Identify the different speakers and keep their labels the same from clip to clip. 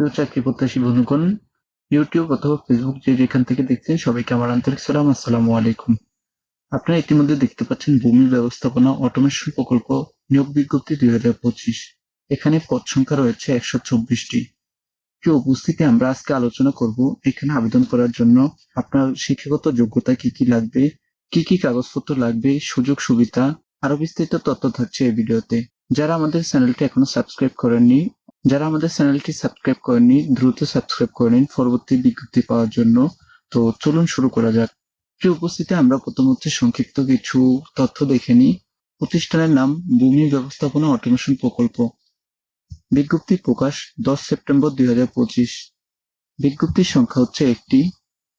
Speaker 1: প্রিয় চাকরি প্রত্যাশী বন্ধুগণ ইউটিউব অথবা ফেসবুক যে যেখান থেকে দেখছেন সবাইকে আমার আন্তরিক সালাম আসসালামু আলাইকুম আপনারা ইতিমধ্যে দেখতে পাচ্ছেন ভূমি ব্যবস্থাপনা অটোমেশন প্রকল্প নিয়োগ বিজ্ঞপ্তি দুই হাজার পঁচিশ এখানে পদ সংখ্যা রয়েছে একশো চব্বিশটি কি উপস্থিতি আমরা আজকে আলোচনা করব এখানে আবেদন করার জন্য আপনার শিক্ষাগত যোগ্যতা কি কি লাগবে কি কি কাগজপত্র লাগবে সুযোগ সুবিধা আরো বিস্তারিত তথ্য থাকছে এই ভিডিওতে যারা আমাদের চ্যানেলটি এখনো সাবস্ক্রাইব করেননি যারা আমাদের চ্যানেলটি সাবস্ক্রাইব করেননি দ্রুত সাবস্ক্রাইব করে নিন পরবর্তী বিজ্ঞপ্তি পাওয়ার জন্য তো চলুন শুরু করা যাক প্রিয় উপস্থিতি আমরা প্রথম হচ্ছে সংক্ষিপ্ত কিছু তথ্য দেখে নিই প্রতিষ্ঠানের নাম ভূমি ব্যবস্থাপনা অটোমেশন প্রকল্প বিজ্ঞপ্তি প্রকাশ দশ সেপ্টেম্বর দুই বিজ্ঞপ্তির সংখ্যা হচ্ছে একটি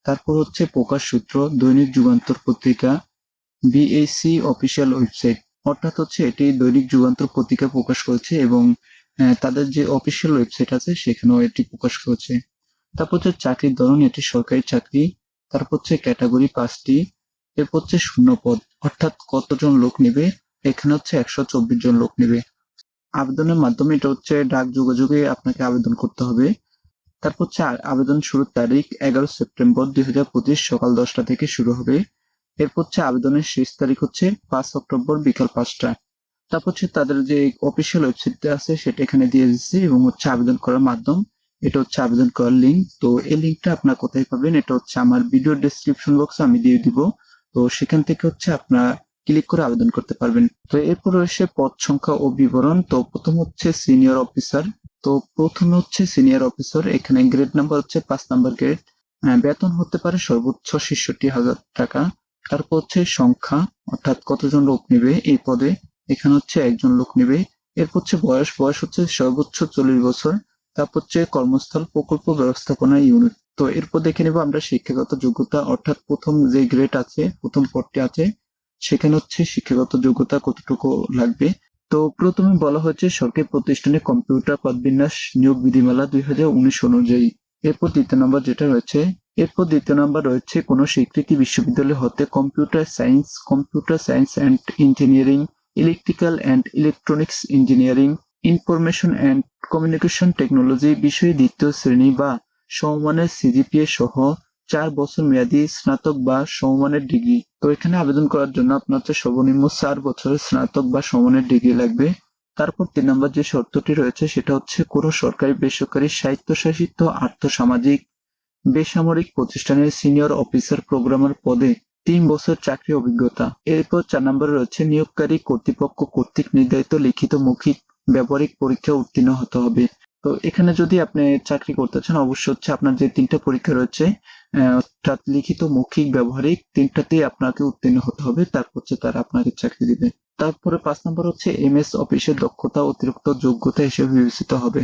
Speaker 1: তারপর হচ্ছে প্রকাশ সূত্র দৈনিক যুগান্তর পত্রিকা বিএসি অফিসিয়াল ওয়েবসাইট অর্থাৎ হচ্ছে এটি দৈনিক যুগান্তর পত্রিকা প্রকাশ করেছে এবং হ্যাঁ, তাদের যে অফিসিয়াল ওয়েবসাইট আছে সেখানেও এটি প্রকাশ করেছে তারপর হচ্ছে চাকরির ধরন এটি সরকারি চাকরি তারপর হচ্ছে ক্যাটাগরি পাঁচটি এরপর হচ্ছে শূন্য পদ অর্থাৎ কতজন লোক নেবে এখানে হচ্ছে একশো চব্বিশ জন লোক নেবে আবেদনের মাধ্যমে এটা হচ্ছে ডাক যোগাযোগে আপনাকে আবেদন করতে হবে তারপর হচ্ছে আবেদন শুরুর তারিখ এগারো সেপ্টেম্বর দুই হাজার পঁচিশ সকাল দশটা থেকে শুরু হবে এরপর হচ্ছে আবেদনের শেষ তারিখ হচ্ছে পাঁচ অক্টোবর বিকাল পাঁচটা তারপর হচ্ছে তাদের যে অফিসিয়াল ওয়েবসাইটটা আছে সেটা এখানে দিয়ে দিচ্ছি এবং হচ্ছে আবেদন করার মাধ্যম এটা হচ্ছে আবেদন করার লিঙ্ক তো এই লিঙ্কটা আপনার কোথায় পাবেন এটা হচ্ছে আমার ভিডিও ডিসক্রিপশন বক্সে আমি দিয়ে দিব তো সেখান থেকে হচ্ছে আপনার ক্লিক করে আবেদন করতে পারবেন তো এরপর রয়েছে পদ সংখ্যা ও বিবরণ তো প্রথম হচ্ছে সিনিয়র অফিসার তো প্রথমে হচ্ছে সিনিয়র অফিসার এখানে গ্রেড নাম্বার হচ্ছে পাঁচ নাম্বার গ্রেড বেতন হতে পারে সর্বোচ্চ ছেষট্টি হাজার টাকা তারপর হচ্ছে সংখ্যা অর্থাৎ কতজন লোক নেবে এই পদে এখানে হচ্ছে একজন লোক নেবে এরপর হচ্ছে বয়স বয়স হচ্ছে সর্বোচ্চ চল্লিশ বছর তারপর হচ্ছে কর্মস্থল প্রকল্প ব্যবস্থাপনা ইউনিট তো এরপর দেখে নেব আমরা শিক্ষাগত যোগ্যতা অর্থাৎ প্রথম যে গ্রেড আছে প্রথম পদটি আছে সেখানে হচ্ছে শিক্ষাগত যোগ্যতা কতটুকু লাগবে তো প্রথমে বলা হয়েছে সরকারি প্রতিষ্ঠানে কম্পিউটার পদবিন্যাস নিয়োগ বিধিমালা দুই হাজার উনিশ অনুযায়ী এরপর দ্বিতীয় নম্বর যেটা রয়েছে এরপর দ্বিতীয় নম্বর রয়েছে কোনো স্বীকৃতি বিশ্ববিদ্যালয় হতে computer science computer science and engineering electrical and electronics engineering information and communication technology বিষয়ে দ্বিতীয় শ্রেণী বা সমমানের সিজিপিএ সহ চার বছর মেয়াদী স্নাতক বা সমমানের ডিগ্রি তো এখানে আবেদন করার জন্য আপনার হচ্ছে সর্বনিম্ন চার বছরের স্নাতক বা সমমানের ডিগ্রি লাগবে তারপর তিন নম্বর যে শর্তটি রয়েছে সেটা হচ্ছে কোনো সরকারি বেসরকারি সাহিত্যশাসিত আর্থসামাজিক বেসামরিক প্রতিষ্ঠানের সিনিয়র অফিসার প্রোগ্রামার পদে তিন বছর চাকরি অভিজ্ঞতা এরপর চার নম্বরে রয়েছে নিয়োগকারী কর্তৃপক্ষ কর্তৃক নির্ধারিত লিখিত মৌখিক ব্যবহারিক পরীক্ষা উত্তীর্ণ হতে হবে তো এখানে যদি আপনি চাকরি করতে চান অবশ্যই হচ্ছে আপনার যে তিনটা পরীক্ষা রয়েছে অর্থাৎ লিখিত মৌখিক ব্যবহারিক তিনটাতেই আপনাকে উত্তীর্ণ হতে হবে তারপর হচ্ছে তারা আপনাকে চাকরি দিবে তারপরে পাঁচ নম্বর হচ্ছে এম এস অফিসের দক্ষতা অতিরিক্ত যোগ্যতা হিসেবে বিবেচিত হবে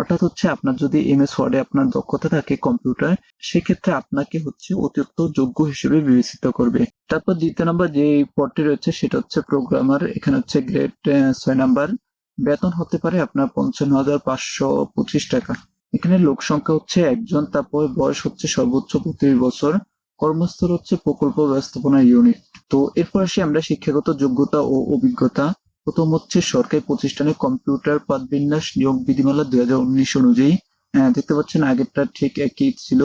Speaker 1: অর্থাৎ হচ্ছে আপনার যদি এম এস ওয়ার্ডে আপনার দক্ষতা থাকে কম্পিউটার সেক্ষেত্রে আপনাকে হচ্ছে অতিরিক্ত যোগ্য হিসেবে বিবেচিত করবে তারপর দ্বিতীয় নাম্বার যে পদটি রয়েছে সেটা হচ্ছে প্রোগ্রামার এখানে হচ্ছে গ্রেড ছয় নাম্বার বেতন হতে পারে আপনার পঞ্চান্ন হাজার পাঁচশো পঁচিশ টাকা এখানে লোক সংখ্যা হচ্ছে একজন তারপর বয়স হচ্ছে সর্বোচ্চ পঁচিশ বছর কর্মস্থল হচ্ছে প্রকল্প ব্যবস্থাপনা ইউনিট তো এরপর আসি আমরা শিক্ষাগত যোগ্যতা ও অভিজ্ঞতা প্রথম হচ্ছে সরকারি প্রতিষ্ঠানে কম্পিউটার পদবিন্যাস নিয়োগ বিধিমালা দুই হাজার উনিশ অনুযায়ী হ্যাঁ, দেখতে পাচ্ছেন আগেরটা ঠিক একই ছিল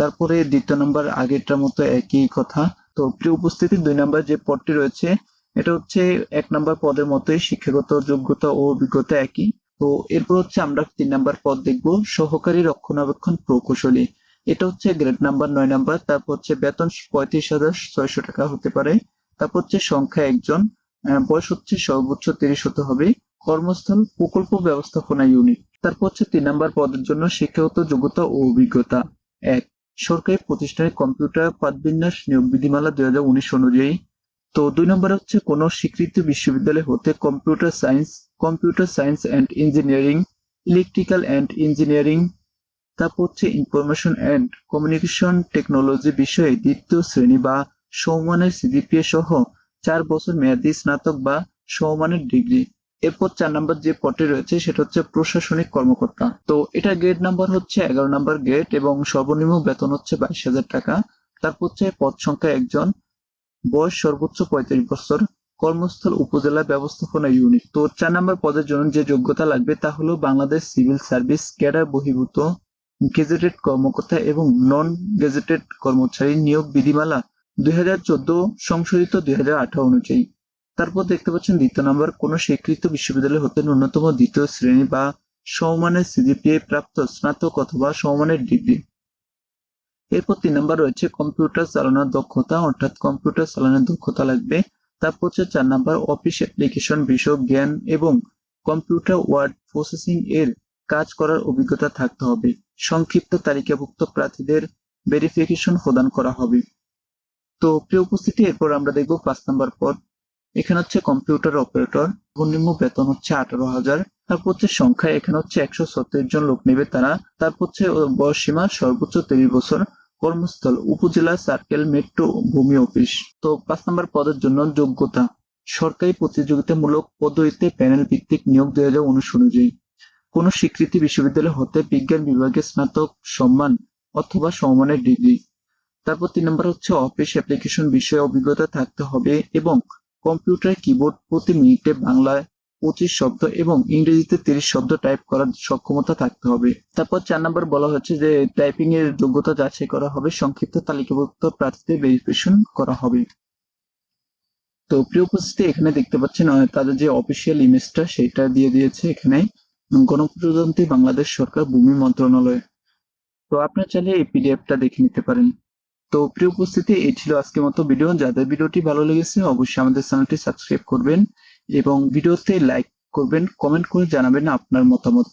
Speaker 1: তারপরে দ্বিতীয় নম্বর আগেরটার মতো একই কথা তো প্রিয় উপস্থিতি দুই নম্বর যে পদটি রয়েছে এটা হচ্ছে এক নম্বর পদের মতোই শিক্ষাগত যোগ্যতা ও অভিজ্ঞতা একই তো এরপর হচ্ছে আমরা তিন নাম্বার পদ দেখব সহকারী রক্ষণাবেক্ষণ প্রকৌশলী এটা হচ্ছে গ্রেড নাম্বার নয় নাম্বার তারপর হচ্ছে বেতন পঁয়ত্রিশ হাজার ছয়শো টাকা হতে পারে তারপর হচ্ছে সংখ্যা একজন বয়স হচ্ছে সর্বোচ্চ তিরিশ হতে হবে কর্মস্থল প্রকল্প ব্যবস্থাপনা ইউনিট তারপর হচ্ছে তিন নাম্বার পদের জন্য শিক্ষাগত যোগ্যতা ও অভিজ্ঞতা এক সরকারি প্রতিষ্ঠানে কম্পিউটার পাঠবিন্যাস নিয়োগ বিধিমালা দুই হাজার উনিশ অনুযায়ী তো দুই নম্বর হচ্ছে কোন স্বীকৃত বিশ্ববিদ্যালয় হতে computer science computer science and engineering electrical and engineering তারপর হচ্ছে ইনফরমেশন অ্যান্ড কমিউনিকেশন টেকনোলজি বিষয়ে দ্বিতীয় শ্রেণী বা সমমানের সিজিপিএ সহ চার বছর মেয়াদী স্নাতক বা সমমানের ডিগ্রি এরপর চার নাম্বার যে পটে রয়েছে সেটা হচ্ছে প্রশাসনিক কর্মকর্তা তো এটা গ্রেড নাম্বার হচ্ছে এগারো নাম্বার গ্রেড এবং সর্বনিম্ন বেতন হচ্ছে বাইশ হাজার টাকা তারপর হচ্ছে পদ সংখ্যা একজন বয়স সর্বোচ্চ পঁয়ত্রিশ বছর কর্মস্থল উপজেলা ব্যবস্থাপনা ইউনিট তো চার নম্বর পদের জন্য যে যোগ্যতা লাগবে তা হলো বাংলাদেশ সিভিল সার্ভিস ক্যাডার বহির্ভূত গেজেটেড কর্মকর্তা এবং নন গেজেটেড কর্মচারী নিয়োগ বিধিমালা দুই সংশোধিত দুই অনুযায়ী তারপর দেখতে পাচ্ছেন দ্বিতীয় নম্বর কোন স্বীকৃত বিশ্ববিদ্যালয় হতে ন্যূনতম দ্বিতীয় শ্রেণী বা সমমানের সিজিপিএ প্রাপ্ত স্নাতক অথবা সমমানের ডিগ্রি এরপর তিন নম্বর রয়েছে কম্পিউটার চালানোর দক্ষতা অর্থাৎ কম্পিউটার চালানোর দক্ষতা লাগবে তারপর হচ্ছে চার নম্বর অফিস অ্যাপ্লিকেশন বিষয়ক জ্ঞান এবং কম্পিউটার ওয়ার্ড প্রসেসিং এর কাজ করার অভিজ্ঞতা থাকতে হবে সংক্ষিপ্ত তালিকাভুক্ত প্রার্থীদের ভেরিফিকেশন প্রদান করা হবে তো প্রিয় উপস্থিতি এরপর আমরা দেখব পাঁচ নাম্বার পদ এখানে হচ্ছে কম্পিউটার অপারেটর নিম্ন বেতন হচ্ছে আঠারো হাজার তারপর হচ্ছে সংখ্যা এখানে হচ্ছে একশো সত্তর জন লোক নেবে তারা তারপর হচ্ছে বয়স সীমা সর্বোচ্চ তেইশ বছর কর্মস্থল উপজেলা সার্কেল মেট্রো ভূমি অফিস তো পাঁচ নাম্বার পদের জন্য যোগ্যতা সরকারি প্রতিযোগিতামূলক পদ্ধতিতে প্যানেল ভিত্তিক নিয়োগ দুই হাজার উনিশ অনুযায়ী কোন স্বীকৃতি বিশ্ববিদ্যালয় হতে বিজ্ঞান বিভাগে স্নাতক সম্মান অথবা সমমানের ডিগ্রি তারপর তিন নম্বর হচ্ছে অফিস অ্যাপ্লিকেশন বিষয়ে অভিজ্ঞতা থাকতে হবে এবং কম্পিউটার কিবোর্ড প্রতি মিনিটে বাংলায় পঁচিশ শব্দ এবং ইংরেজিতে তিরিশ শব্দ টাইপ করার সক্ষমতা থাকতে হবে তারপর চার নম্বর বলা হচ্ছে যে টাইপিং এর যোগ্যতা যাচাই করা হবে সংক্ষিপ্ত তালিকাভুক্ত প্রার্থীদের ভেরিফিকেশন করা হবে তো প্রিয় উপস্থিতি এখানে দেখতে পাচ্ছেন তাদের যে অফিসিয়াল ইমেজটা সেটা দিয়ে দিয়েছে এখানে গণপ্রজাতন্ত্রী বাংলাদেশ সরকার ভূমি মন্ত্রণালয় তো আপনার চাইলে এই পিডিএফটা দেখে নিতে পারেন তো প্রিয় উপস্থিতি এই ছিল আজকের মতো ভিডিও যাদের ভিডিওটি ভালো লেগেছে অবশ্যই আমাদের চ্যানেলটি সাবস্ক্রাইব করবেন এবং ভিডিওতে লাইক করবেন কমেন্ট করে জানাবেন আপনার মতামত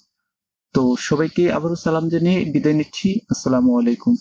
Speaker 1: তো সবাইকে আবারও সালাম জানিয়ে বিদায় নিচ্ছি আসসালামু আলাইকুম